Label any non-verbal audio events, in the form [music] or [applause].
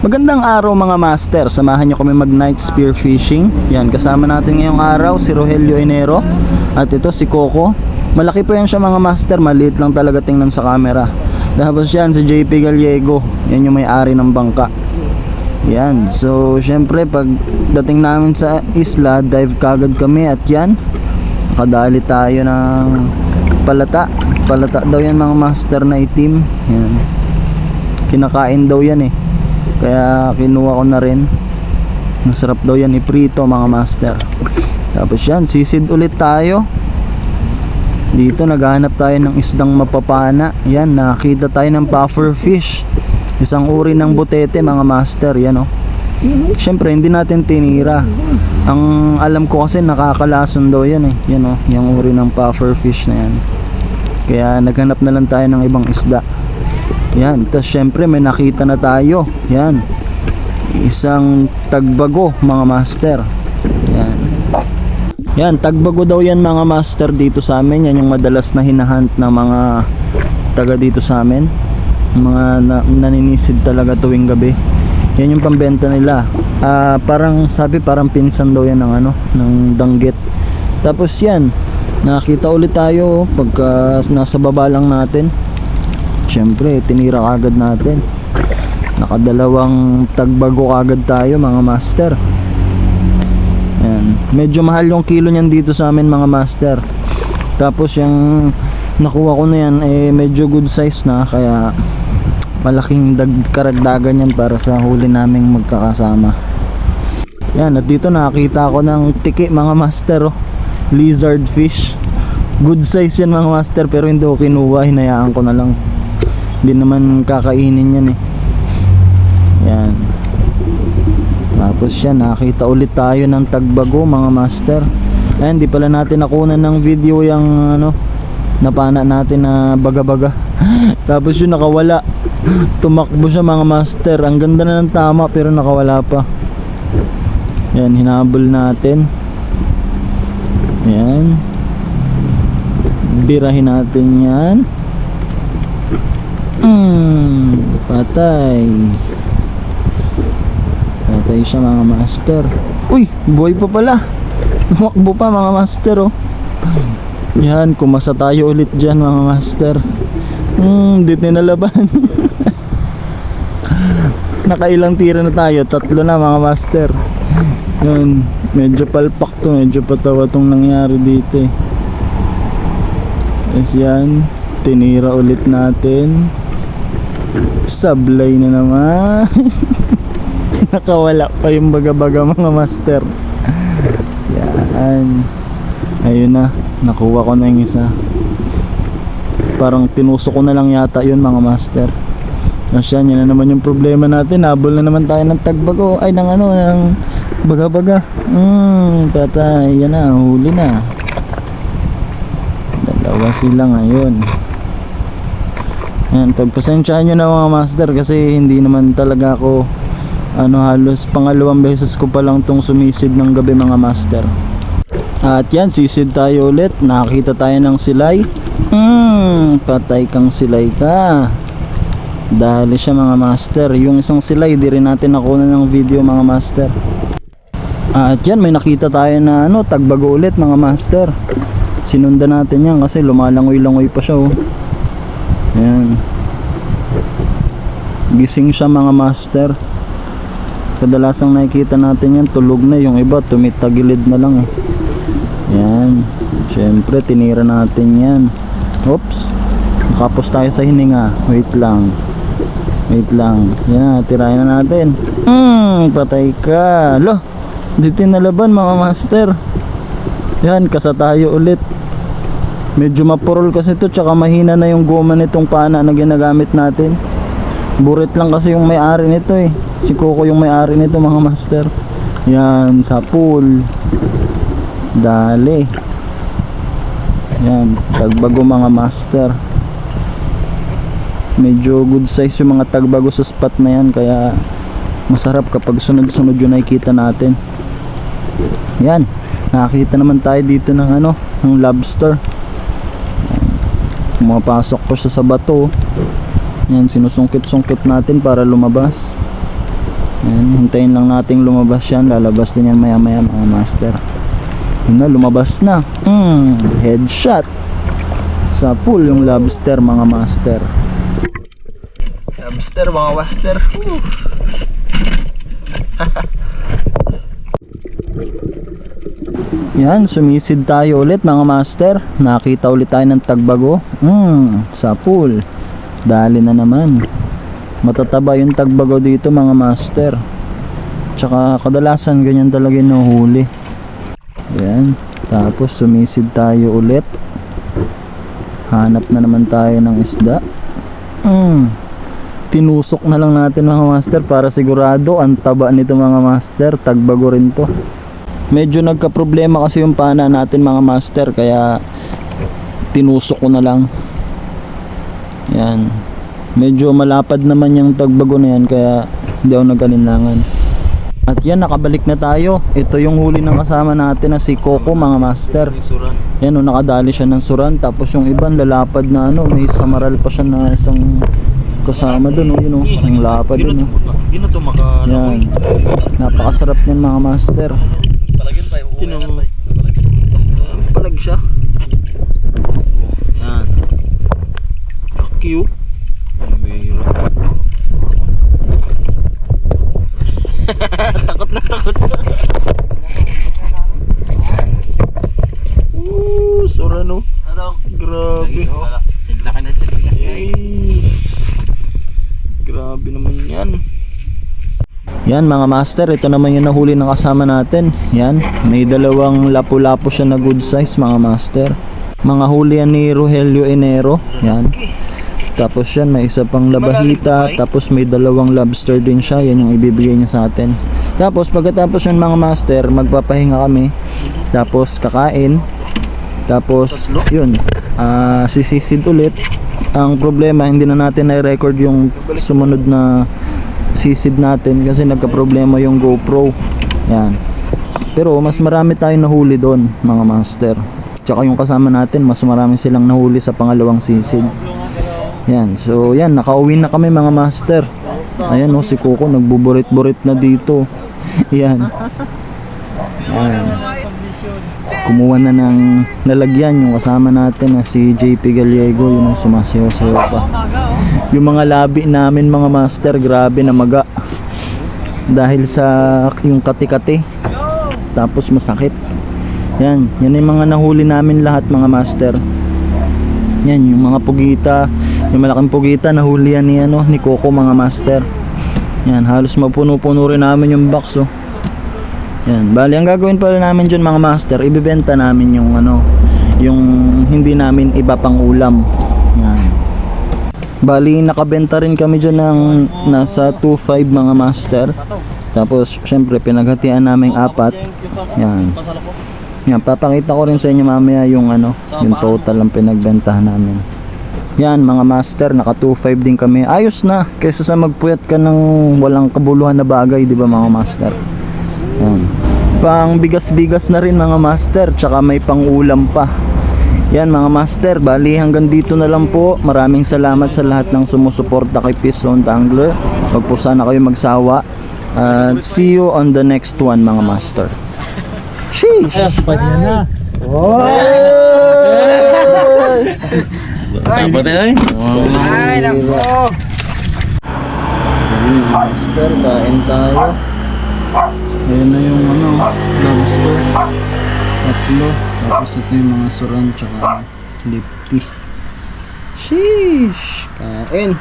Magandang araw mga master, samahan nyo kami mag night spear fishing. Yan, kasama natin ngayong araw si Rogelio Enero at ito si Coco. Malaki po yan siya mga master, maliit lang talaga tingnan sa camera. Tapos yan si JP Gallego, yan yung may-ari ng bangka. Yan, so syempre pag dating namin sa isla, dive kagad kami at yan, nakadali tayo ng palata. Palata daw yan mga master na itim. Yan. Kinakain daw yan eh. Kaya kinuha ko na rin. Masarap daw yan iprito mga master. Tapos yan, sisid ulit tayo. Dito naghahanap tayo ng isdang mapapana. Yan, nakita tayo ng puffer fish. Isang uri ng butete mga master. Yan oh. Siyempre hindi natin tinira. Ang alam ko kasi nakakalason daw yan eh. Yan oh, yung uri ng puffer fish na yan. Kaya naghanap na lang tayo ng ibang isda. Yan, tapos syempre may nakita na tayo. Yan. Isang tagbago mga master. Yan. Yan, tagbago daw yan mga master dito sa amin. Yan yung madalas na hinahunt ng mga taga dito sa amin. Mga na, naninisid talaga tuwing gabi. Yan yung pambenta nila. Ah, parang sabi parang pinsan daw yan ng ano, ng danggit. Tapos yan, nakita ulit tayo pagka nasa baba lang natin. Siyempre, tinira kagad natin. Nakadalawang tagbago kagad tayo mga master. Yan. Medyo mahal yung kilo niyan dito sa amin mga master. Tapos yung nakuha ko na yan eh medyo good size na kaya malaking dag karagdagan yan para sa huli naming magkakasama. Yan, at dito nakakita ko ng tiki mga master oh. Lizard fish. Good size yan mga master pero hindi ko kinuha, hinayaan ko na lang. Hindi naman kakainin yan eh. Yan. Tapos yan, nakita ulit tayo ng tagbago mga master. Ayan, di pala natin nakunan ng video yung ano, napana natin na baga-baga. [laughs] Tapos yun nakawala. [gasps] Tumakbo siya mga master. Ang ganda na ng tama pero nakawala pa. Yan, hinabol natin. Yan. Birahin natin yan. Mm, patay. Patay siya mga master. Uy, buhay pa pala. Tumakbo pa mga master oh. Yan, kumasa tayo ulit dyan mga master. Hmm, di tinalaban. [laughs] Nakailang tira na tayo, tatlo na mga master. Yan, medyo palpak to, medyo patawa tong nangyari dito eh. Yan. Tinira ulit natin. Sablay na naman. [laughs] Nakawala pa yung baga-baga mga master. Yan. Ayun na. Nakuha ko na yung isa. Parang tinusok ko na lang yata yun mga master. Tapos yan, yan na naman yung problema natin. Habol na naman tayo ng tagbago. Ay, ng ano, ng baga-baga. Hmm, tatay. Yan na, huli na. Dalawa sila ngayon. Yan, pagpasensyahan nyo na mga master kasi hindi naman talaga ako ano halos pangalawang beses ko pa lang tong sumisid ng gabi mga master. At yan, sisid tayo ulit. Nakakita tayo ng silay. Hmm, patay kang silay ka. Dahil siya mga master. Yung isang silay, di rin natin nakuha ng video mga master. At yan, may nakita tayo na ano, tagbago ulit mga master. Sinundan natin yan kasi lumalangoy-langoy pa siya oh. Ayan. Gising siya mga master. Kadalasang nakikita natin yan, tulog na. Yung iba, tumitagilid na lang eh. Yan. Siyempre, tinira natin yan. Oops. Nakapos tayo sa hininga. Wait lang. Wait lang. Yan, tirahin na natin. Hmm, patay ka. Lo, di tinalaban mga master. Yan, kasa tayo ulit. Medyo mapurol kasi ito tsaka mahina na yung goma nitong pana na ginagamit natin. Burit lang kasi yung may-ari nito eh. Si Coco yung may-ari nito mga master. Yan, sa pool. Dali. Yan, tagbago mga master. Medyo good size yung mga tagbago sa spot na yan kaya masarap kapag sunod-sunod yung nakikita natin. Yan, nakakita naman tayo dito ng ano, ng lobster. Pumapasok po siya sa bato. Yan, sinusungkit-sungkit natin para lumabas. Ayan, hintayin lang nating lumabas yan. Lalabas din yan maya maya mga master. Yun na, lumabas na. Mm, headshot. Sa pool yung lobster mga master. Lobster mga master. [laughs] Yan, sumisid tayo ulit mga master. Nakita ulit tayo ng tagbago. Hmm, sa pool. Dali na naman. Matataba yung tagbago dito mga master. Tsaka kadalasan ganyan talaga yung nahuhuli. Yan. Tapos sumisid tayo ulit. Hanap na naman tayo ng isda. Hmm. Tinusok na lang natin mga master para sigurado ang taba nito mga master. Tagbago rin to medyo nagka-problema kasi yung pana natin mga master kaya tinusok ko na lang. Yan. Medyo malapad naman yung tagbago na yan kaya hindi ako nag-alinlangan. At yan nakabalik na tayo. Ito yung huli ng kasama natin na si Coco mga master. Yan o nakadali siya ng suran. Tapos yung ibang lalapad na ano may samaral pa siya na isang kasama dun o yun o ang lapad dun o Hindi na to maka... yan. Napakasarap niyan mga master Tinong... palag siya Yan. Ay, mayroon. takot na takot na. Ooh, Sorano. Grabe. Sinlakan na Ay. Grabe naman yan. Yan mga master, ito naman yung nahuli ng kasama natin. Yan, may dalawang lapu-lapu siya na good size mga master. Mga huli yan ni Rogelio Enero. Yan. Tapos yan, may isa pang labahita. Tapos may dalawang lobster din siya. Yan yung ibibigay niya sa atin. Tapos pagkatapos yun mga master, magpapahinga kami. Tapos kakain. Tapos yun, ah, sisisid ulit. Ang problema, hindi na natin na-record yung sumunod na sisid natin kasi nagka-problema yung GoPro. Yan. Pero mas marami tayong nahuli doon, mga master. Tsaka yung kasama natin, mas marami silang nahuli sa pangalawang sisid. Yan. So, yan. Nakauwi na kami, mga master. Ayan, oh, si Coco nagbuburit-burit na dito. [laughs] yan. Yan. Kumuha na ng lalagyan yung kasama natin na si JP Gallego, yun sumasayaw-sayaw pa. Yung mga labi namin mga master, grabe na maga. Dahil sa yung kati-kati. Tapos masakit. Yan, yan yung mga nahuli namin lahat mga master. Yan, yung mga pugita, yung malaking pugita nahuli yan ni ano, ni Coco mga master. Yan, halos mapuno-puno rin namin yung box oh. Yan, bali ang gagawin pala namin dyan mga master, ibebenta namin yung ano, yung hindi namin iba pang ulam. Bali nakabenta rin kami dyan ng nasa 2.5 mga master. Tapos syempre pinaghatian namin apat. Yan. Yan, papakita ko rin sa inyo mamaya yung ano, yung total ng pinagbentahan namin. Yan mga master, naka 2.5 din kami. Ayos na kaysa sa magpuyat ka ng walang kabuluhan na bagay, 'di ba mga master? Yan. Pang bigas-bigas na rin mga master, tsaka may pang ulam pa. Yan mga master, bali hanggang dito na lang po. Maraming salamat sa lahat ng sumusuporta kay Peace Zone Angler. Huwag po sana kayo magsawa. At see you on the next one mga master. Sheesh! Eh. Ay, nako. Master, kain tayo. Ayan na yung ano, lobster. Tatlo. Tapos ito yung mga suran tsaka lipty. Sheesh! Kain!